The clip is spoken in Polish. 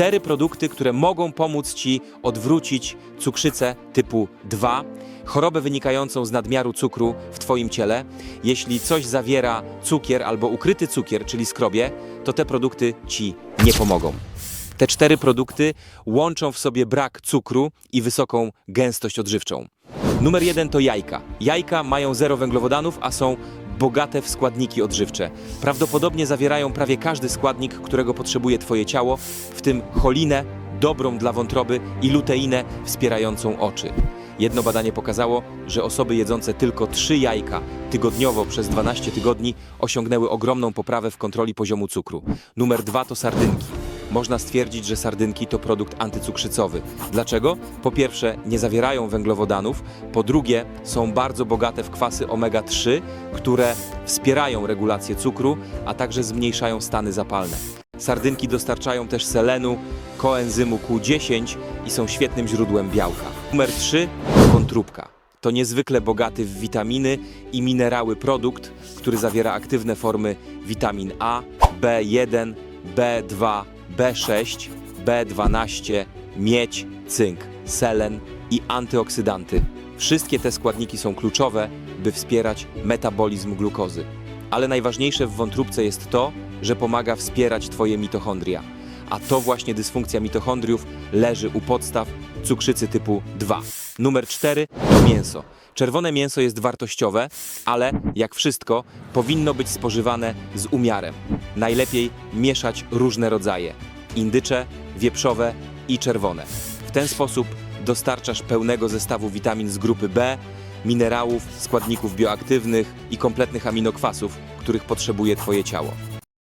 cztery produkty, które mogą pomóc Ci odwrócić cukrzycę typu 2, chorobę wynikającą z nadmiaru cukru w Twoim ciele. Jeśli coś zawiera cukier albo ukryty cukier, czyli skrobie, to te produkty Ci nie pomogą. Te cztery produkty łączą w sobie brak cukru i wysoką gęstość odżywczą. Numer jeden to jajka. Jajka mają zero węglowodanów, a są bogate w składniki odżywcze. Prawdopodobnie zawierają prawie każdy składnik, którego potrzebuje Twoje ciało, w tym cholinę, dobrą dla wątroby i luteinę wspierającą oczy. Jedno badanie pokazało, że osoby jedzące tylko 3 jajka tygodniowo przez 12 tygodni osiągnęły ogromną poprawę w kontroli poziomu cukru. Numer dwa to sardynki. Można stwierdzić, że sardynki to produkt antycukrzycowy. Dlaczego? Po pierwsze, nie zawierają węglowodanów, po drugie, są bardzo bogate w kwasy omega-3, które wspierają regulację cukru, a także zmniejszają stany zapalne. Sardynki dostarczają też selenu, koenzymu Q10 i są świetnym źródłem białka. Numer 3 to wątróbka. To niezwykle bogaty w witaminy i minerały produkt, który zawiera aktywne formy witamin A, B1, B2, B6, B12, miedź, cynk, selen i antyoksydanty. Wszystkie te składniki są kluczowe, by wspierać metabolizm glukozy. Ale najważniejsze w wątróbce jest to, że pomaga wspierać Twoje mitochondria. A to właśnie dysfunkcja mitochondriów leży u podstaw cukrzycy typu 2. Numer 4 to mięso. Czerwone mięso jest wartościowe, ale jak wszystko, powinno być spożywane z umiarem. Najlepiej mieszać różne rodzaje: indycze, wieprzowe i czerwone. W ten sposób dostarczasz pełnego zestawu witamin z grupy B, minerałów, składników bioaktywnych i kompletnych aminokwasów, których potrzebuje Twoje ciało.